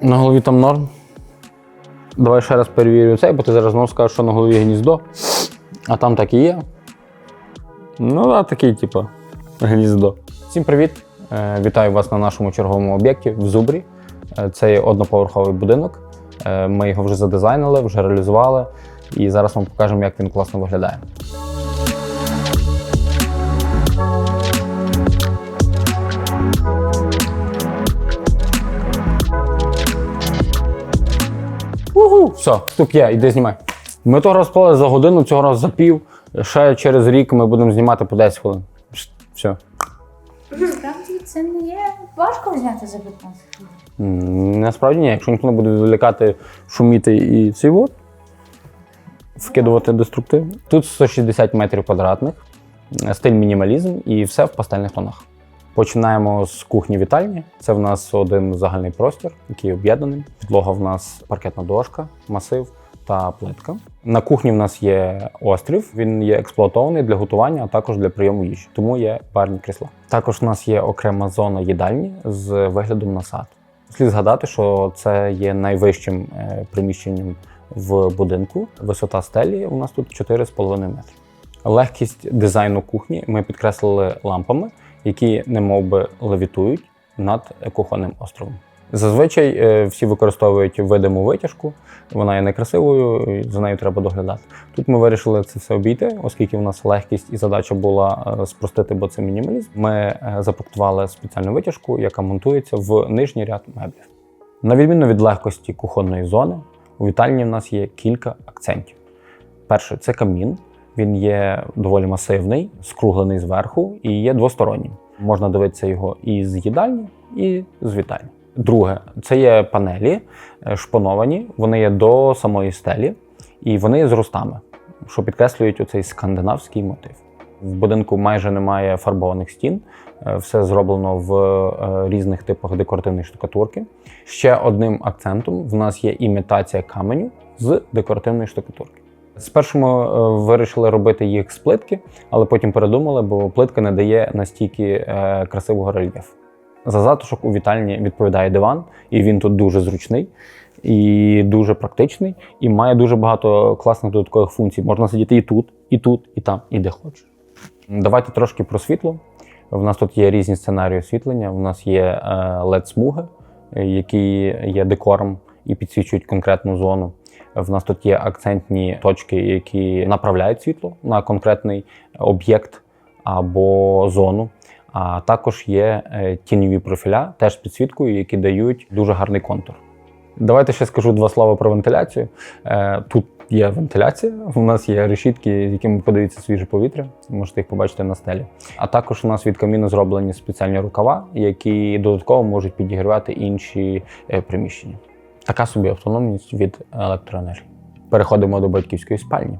На голові там норм. Давай ще раз перевірю цей, бо ти зараз знову скажеш, що на голові гніздо. А там так і є. Ну, а такий, типу, гніздо. Всім привіт! Е, Вітаю вас на нашому черговому об'єкті в Зубрі. Е, Це є одноповерховий будинок. Е, Ми його вже задизайнили, вже реалізували. І зараз вам покажемо, як він класно виглядає. Все, тут є, іди знімай. Ми того розпали за годину, цього разу за пів. Ще через рік ми будемо знімати по 10 хвилин. Все. Насправді це не є важко зняти за 15 хвилин. М, Насправді ні, якщо ніхто не буде відволікати, шуміти і цей от, вкидувати деструктив. Тут 160 метрів квадратних, е, стиль мінімалізм і все в пастельних тонах. Починаємо з кухні вітальні. Це в нас один загальний простір, який об'єднаний. Підлога в нас паркетна дошка, масив та плитка. На кухні в нас є острів. Він є експлуатований для готування, а також для прийому їжі. Тому є парні крісла. Також у нас є окрема зона їдальні з виглядом на сад. Слід згадати, що це є найвищим е, приміщенням в будинку. Висота стелі у нас тут 4,5 метри. Легкість дизайну кухні ми підкреслили лампами, які немов би левітують над кухонним островом. Зазвичай е, всі використовують видиму витяжку, вона є некрасивою, за нею треба доглядати. Тут ми вирішили це все обійти, оскільки у нас легкість і задача була е, спростити, бо це мінімалізм. Ми е, спеціальну витяжку, яка монтується в нижній ряд меблів. На відміну від легкості кухонної зони, у вітальні в нас є кілька акцентів. Перше це камін. Він є доволі масивний, скруглений зверху і є двостороннім. Можна дивитися його і з їдальні, і з вітальні. Друге, це є панелі е, шпоновані, вони є до самої стелі, і вони з рустами, що підкреслюють оцей скандинавський мотив. В будинку майже немає фарбованих стін, е, все зроблено в е, різних типах декоративної штукатурки. Ще одним акцентом в нас є імітація каменю з декоративної штукатурки. Спершу ми е, вирішили робити їх з плитки, але потім передумали, бо плитка не дає настільки е, красивого рельєфу. За затишок у вітальні відповідає диван, і він тут дуже зручний і дуже практичний, і має дуже багато класних додаткових функцій. Можна сидіти і тут, і тут, і там, і де хочеш. Давайте трошки про світло. У нас тут є різні сценарії освітлення. У нас є LED-смуги, які є декором і підсвічують конкретну зону. В нас тут є акцентні точки, які направляють світло на конкретний об'єкт або зону. А також є е, тіньові профіля, теж з підсвіткою, які дають дуже гарний контур. Давайте ще скажу два слова про вентиляцію. Е, Тут є вентиляція, у нас є решітки, з якими подається свіже повітря. Можете їх побачити на стелі. А також у нас від каміну зроблені спеціальні рукава, які додатково можуть підігрівати інші е, приміщення. Така собі автономність від електроенергії. Переходимо до батьківської спальні.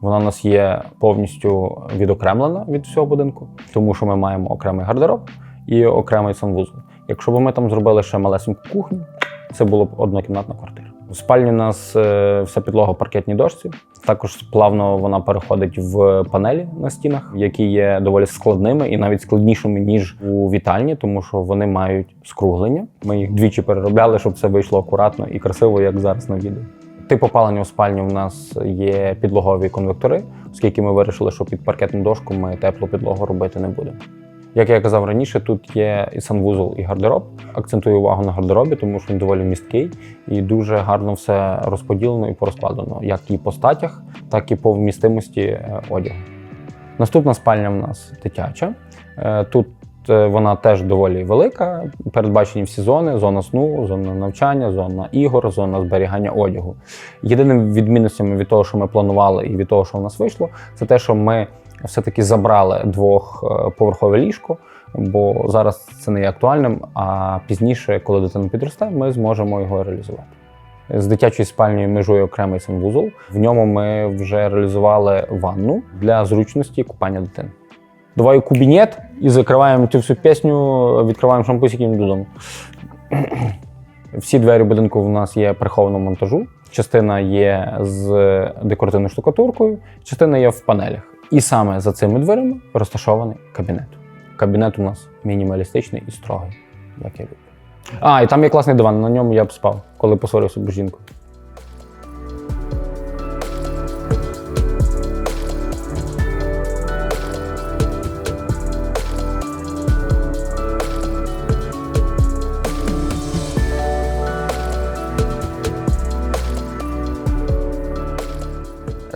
Вона у нас є повністю відокремлена від всього будинку, тому що ми маємо окремий гардероб і окремий санвузол. Якщо б ми там зробили ще малесеньку кухню, це була б однокімнатна квартира. В спальні у нас е, вся підлога паркетні дошці. Також плавно вона переходить в панелі на стінах, які є доволі складними і навіть складнішими ніж у вітальні, тому що вони мають скруглення. Ми їх двічі переробляли, щоб це вийшло акуратно і красиво, як зараз на відео. Тип опалення у спальні у нас є підлогові конвектори, оскільки ми вирішили, що під паркетну дошку ми теплу підлогу робити не будемо. Як я казав раніше, тут є і санвузол, і гардероб. Акцентую увагу на гардеробі, тому що він доволі місткий і дуже гарно все розподілено і порозкладено, як і по статях, так і по вмістимості е, одягу. Наступна спальня в нас дитяча. Е, Тут е, вона теж доволі велика. Передбачені всі зони: зона сну, зона навчання, зона ігор, зона зберігання одягу. Єдиним відмінностями від того, що ми планували, і від того, що в нас вийшло, це те, що ми все-таки забрали двохповерхове ліжко, бо зараз це не є актуальним. А пізніше, коли дитина підросте, ми зможемо його реалізувати. З дитячою спальнею межує окремий санвузол. В ньому ми вже реалізували ванну для зручності купання дитини. Давай у кабінет і закриваємо цю всю пісню, відкриваємо шампусики і додому. Всі двері будинку в нас є прихованого монтажу. Частина є з декоративною штукатуркою, частина є в панелях. І саме за цими дверима розташований кабінет. Кабінет у нас мінімалістичний і строгий, як я люблю. А, і там є класний диван, на ньому я б спав, коли посварився б жінкою.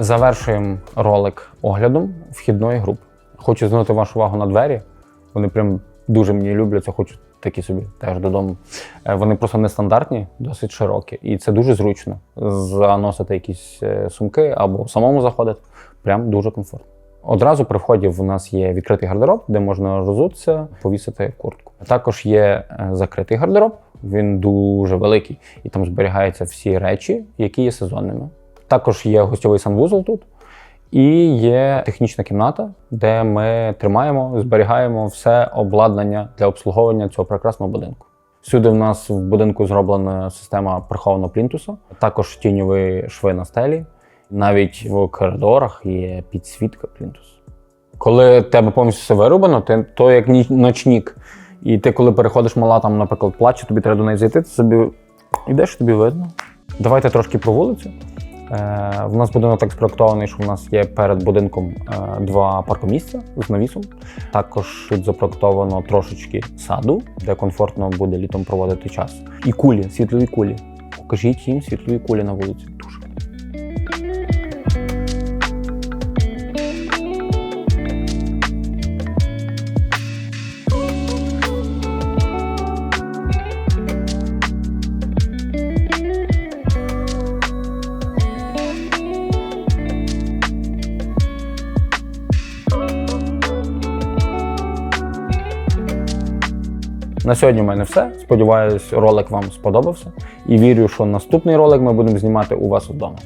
Завершуємо ролик оглядом вхідної групи. Хочу звернути вашу увагу на двері. Вони прям дуже мені любляться, хочу такі собі теж додому. Е, Вони просто нестандартні, досить широкі, і це дуже зручно заносити якісь е, сумки або самому заходити. Прям дуже комфортно. Одразу при вході в нас є відкритий гардероб, де можна розутися, повісити куртку. Також є е, закритий гардероб, він дуже великий, і там зберігаються всі речі, які є сезонними. Також є гостьовий санвузол тут, і є технічна кімната, де ми тримаємо, зберігаємо все обладнання для обслуговування цього прекрасного будинку. Всюди в нас в будинку зроблена система прихованого плінтуса, також тіньові шви на стелі. Навіть в коридорах є підсвітка плінтусу. Коли тебе повністю все вирубано, ти то як ночнік. І ти, коли переходиш мала, там, наприклад, плаче, тобі треба до неї зайти, ти собі йдеш, тобі видно. Давайте трошки про вулицю. Е, в нас будинок так спроектований, що в нас є перед будинком е, два паркомісця з навісом. Також тут запроектовано трошечки саду, де комфортно буде літом проводити час. І кулі, світлові кулі. Покажіть їм світлові кулі на вулиці. На сьогодні в мене все. Сподіваюсь, ролик вам сподобався. І вірю, що наступний ролик ми будемо знімати у вас вдома.